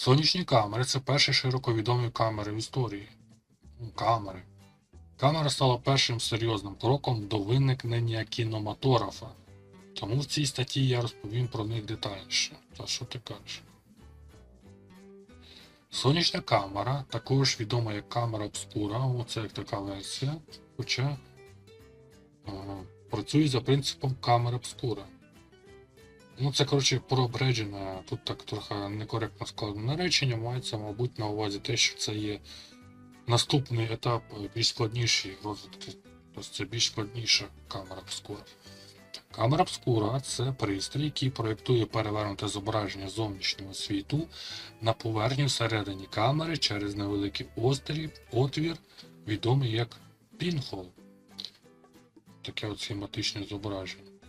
Сонячні камери це перші широко відомі камери в історії. Ну, Камери. Камера стала першим серйозним кроком до виникнення кінематографа. Тому в цій статті я розповім про них детальніше. Та що ти кажеш? Сонячна камера, також відома як камера обскура, оце як така версія, хоча е, працює за принципом камери обскура. Ну, це, коротше, прообреджене, тут так трохи некоректно складене речення, мається, мабуть, на увазі те, що це є наступний етап е, більш складніший розвитку. Тобто це більш складніша камера обскура. Камера обскура це пристрій, який проєктує перевернуте зображення зовнішнього світу на поверхню всередині камери через невеликий острів, отвір, відомий як пінхол. Таке от схематичне зображення.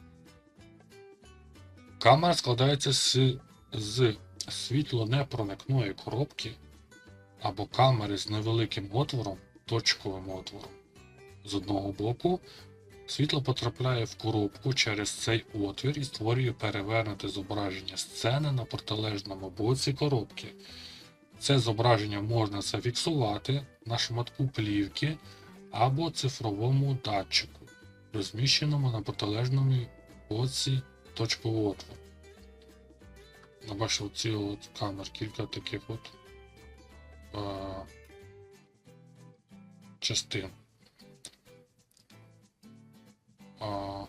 Камера складається з, з світлонепроникної коробки або камери з невеликим отвором, точковим отвором. З одного боку, світло потрапляє в коробку через цей отвір і створює перевернуте зображення сцени на протилежному боці коробки. Це зображення можна зафіксувати на шматку плівки або цифровому датчику, розміщеному на протилежному боці отвору. Ну, бачите, ці от камер, кілька таких от е, частин. А,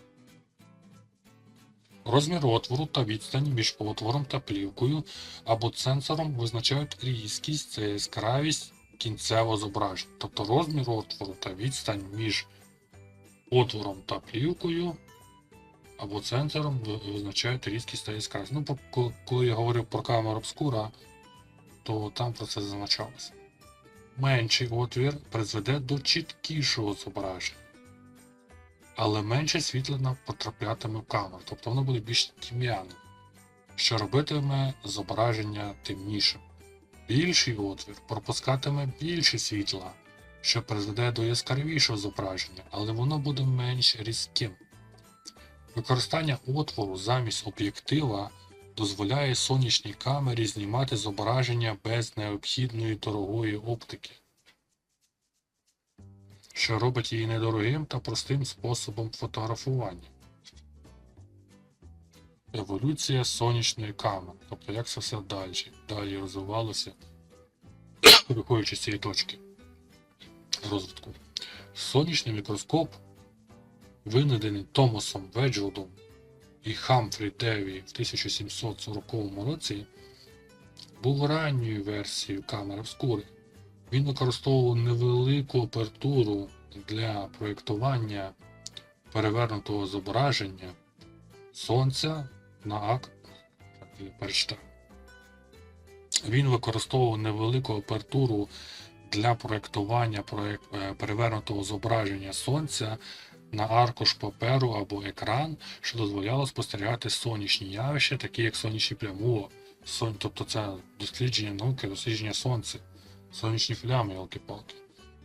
Розмір отвору та відстань між отвором та плівкою або сенсором визначають різкість яскравість кінцевого зображення. Тобто розмір отвору та відстань між отвором та плівкою або сенсором ви- визначають різкість та яскравість. Ну, коли- я говорив про камеру обскура, то там про це зазначалося. Менший отвір призведе до чіткішого зображення але менше світлина потраплятиме в камеру, тобто воно буде більш тьмяним, що робитиме зображення темнішим. Більший отвір пропускатиме більше світла, що призведе до яскравішого зображення, але воно буде менш різким. Використання отвору замість об'єктива дозволяє сонячній камері знімати зображення без необхідної дорогої оптики що робить її недорогим та простим способом фотографування. Еволюція сонячної камери. Тобто як це все далі, далі розвивалося, виходячи з цієї точки розвитку. Сонячний мікроскоп, винайдений Томасом Веджвудом і Хамфрі Деві в 1740 році, був ранньою версією камери обскури. Він використовував невелику апертуру для проєктування перевернутого зображення сонця на ак. Так. Він використовував невелику апертуру для проєктування проєк- е, перевернутого зображення сонця на аркуш паперу або екран, що дозволяло спостерігати сонячні явища, такі як сонячні плями. Сон, тобто це дослідження науки, дослідження сонця сонячні плями, ялки-палки.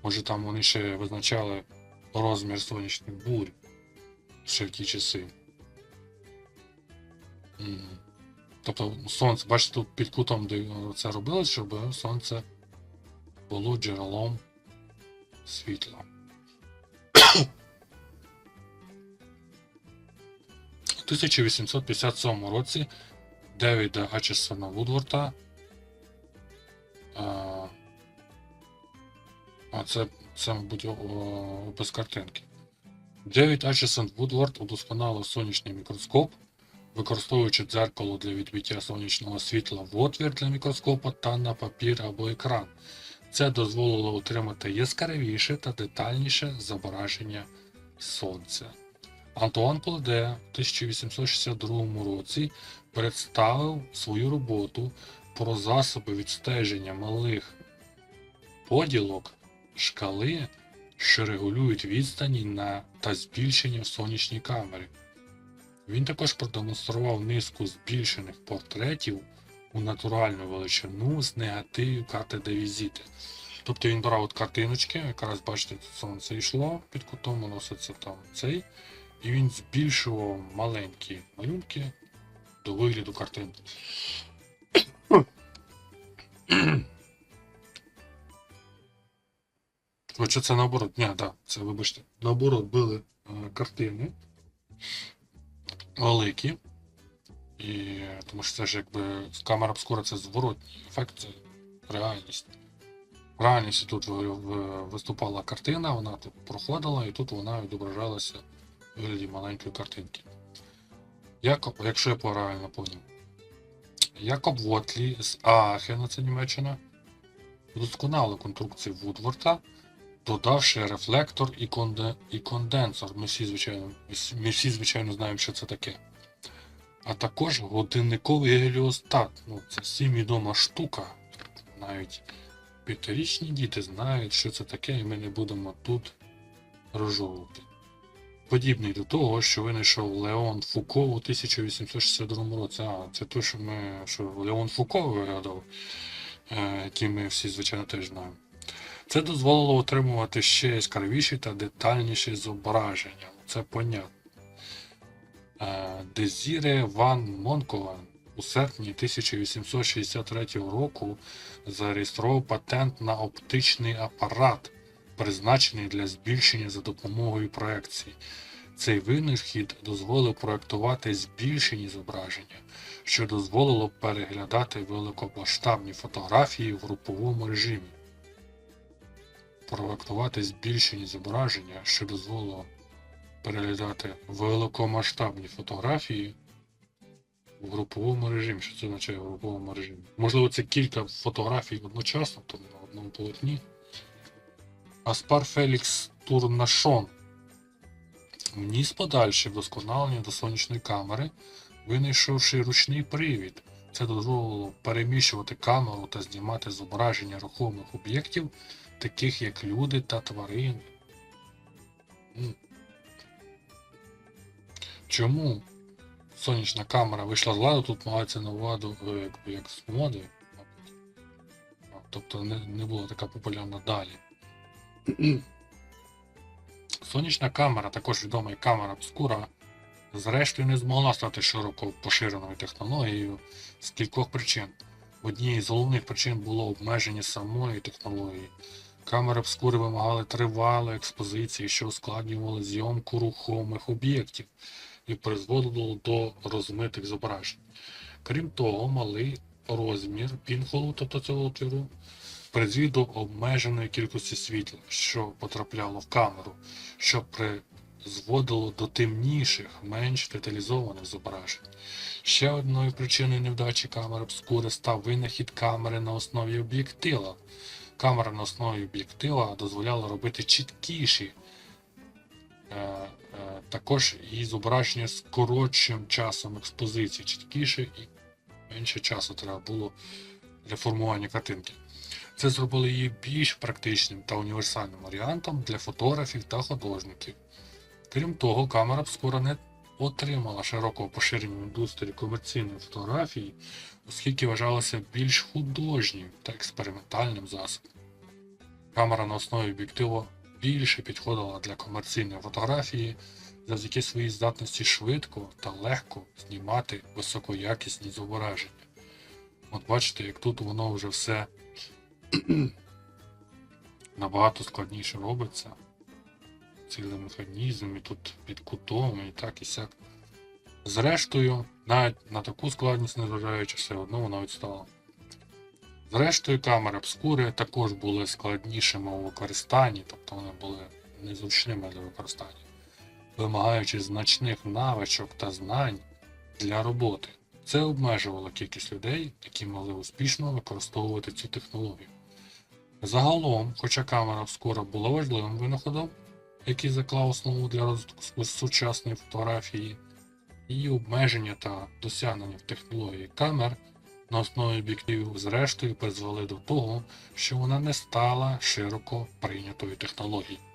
Може там вони ще визначали розмір сонячних бурь ще в ті часи. Тобто сонце, бачите, тут під кутом, це робилось, щоб сонце було джерелом світла. 1857 році Девіда Ачесона Вудворта а, це, це мабуть, без картинки. Девід Ачесон Вудвард удосконалив сонячний мікроскоп, використовуючи дзеркало для відбиття сонячного світла в отвір для мікроскопа та на папір або екран. Це дозволило отримати яскравіше та детальніше зображення сонця. Антуан Полде в 1862 році представив свою роботу про засоби відстеження малих поділок шкали, що регулюють відстані на та збільшення в сонячній камері. Він також продемонстрував низку збільшених портретів у натуральну величину з негативів карти де візити. Тобто він брав от картиночки, якраз бачите, сонце йшло під кутом, виноситься там цей, і він збільшував маленькі малюнки до вигляду картин. Хоча це наоборот, ні, да, це вибачте, наоборот були е, картини великі. І тому що це ж якби камера обскура це зворотній ефект, це реальність. В реальності тут виступала картина, вона тут проходила і тут вона відображалася вигляді маленької картинки. Якоб, якщо я правильно поняв. Якоб Вотлі з Аахена, це Німеччина, вдосконалив конструкцію Вудворта, додавши рефлектор і, конде, і конденсор. Ми всі, звичайно, ми всі, звичайно, знаємо, що це таке. А також годинниковий геліостат. Ну, це всім відома штука. Навіть п'ятирічні діти знають, що це таке, і ми не будемо тут розжовувати. Подібний до того, що винайшов Леон Фуко у 1862 році. А, це те, що ми що Леон Фуко вигадав, е, який ми всі, звичайно, теж знаємо. Це дозволило отримувати ще яскравіші та детальніші зображення. Це понятно. Е, Дезіре Ван Монкован у серпні 1863 року зареєстрував патент на оптичний апарат, призначений для збільшення за допомогою проекції. Цей винахід дозволив проектувати збільшені зображення, що дозволило переглядати великомасштабні фотографії в груповому режимі. Проектувати збільшені зображення, що дозволило переглядати великомасштабні фотографії в груповому режимі. Що це означає в груповому режимі? Можливо, це кілька фотографій одночасно, там на одному полотні. Аспар Фелікс Турнашон вніс подальше вдосконалення до сонячної камери, винайшовши ручний привід. Це дозволило переміщувати камеру та знімати зображення рухомих об'єктів, таких як люди та тварини. Чому сонячна камера вийшла з ладу? Тут мається на увазі е, якби як з моди. Тобто не, не була така популярна далі. Сонячна камера, також відома як камера обскура, зрештою не змогла стати широко поширеною технологією з кількох причин. Однією з головних причин було обмеження самої технології. Камери обскури вимагали тривалої експозиції, що ускладнювали зйомку рухомих об'єктів і призводило до розмитих зображень. Крім того, малий розмір пінхолу, тобто цього отвору, призвів до обмеженої кількості світла, що потрапляло в камеру, що призводило до темніших, менш деталізованих зображень. Ще одною причиною невдачі камери обскури став винахід камери на основі об'єктива. Камера на основі об'єктива дозволяла робити чіткіші, е, е, також і зображення з коротшим часом експозиції, чіткіше і менше часу треба було для формування картинки. Це зробило її більш практичним та універсальним варіантом для фотографів та художників. Крім того, камера б скоро не отримала широкого поширення в індустрії комерційної фотографії, оскільки вважалася більш художнім та експериментальним засобом. Камера на основі об'єктиву більше підходила для комерційної фотографії завдяки своїй здатності швидко та легко знімати високоякісні зображення. От бачите, як тут воно вже все набагато складніше робиться. Цілий механізм, і тут під кутом, і так і сяк. Зрештою, навіть на таку складність, незважаючи, все одно вона відстала. Зрештою, камери обскури також були складнішими у використанні, тобто вони були незручними для використання, вимагаючи значних навичок та знань для роботи. Це обмежувало кількість людей, які могли успішно використовувати цю технологію. Загалом, хоча камера скоро була важливим винаходом, який заклав основу для розвитку сучасної фотографії, її обмеження та досягнення в технології камер на основі об'єктивів зрештою призвели до того, що вона не стала широко прийнятою технологією.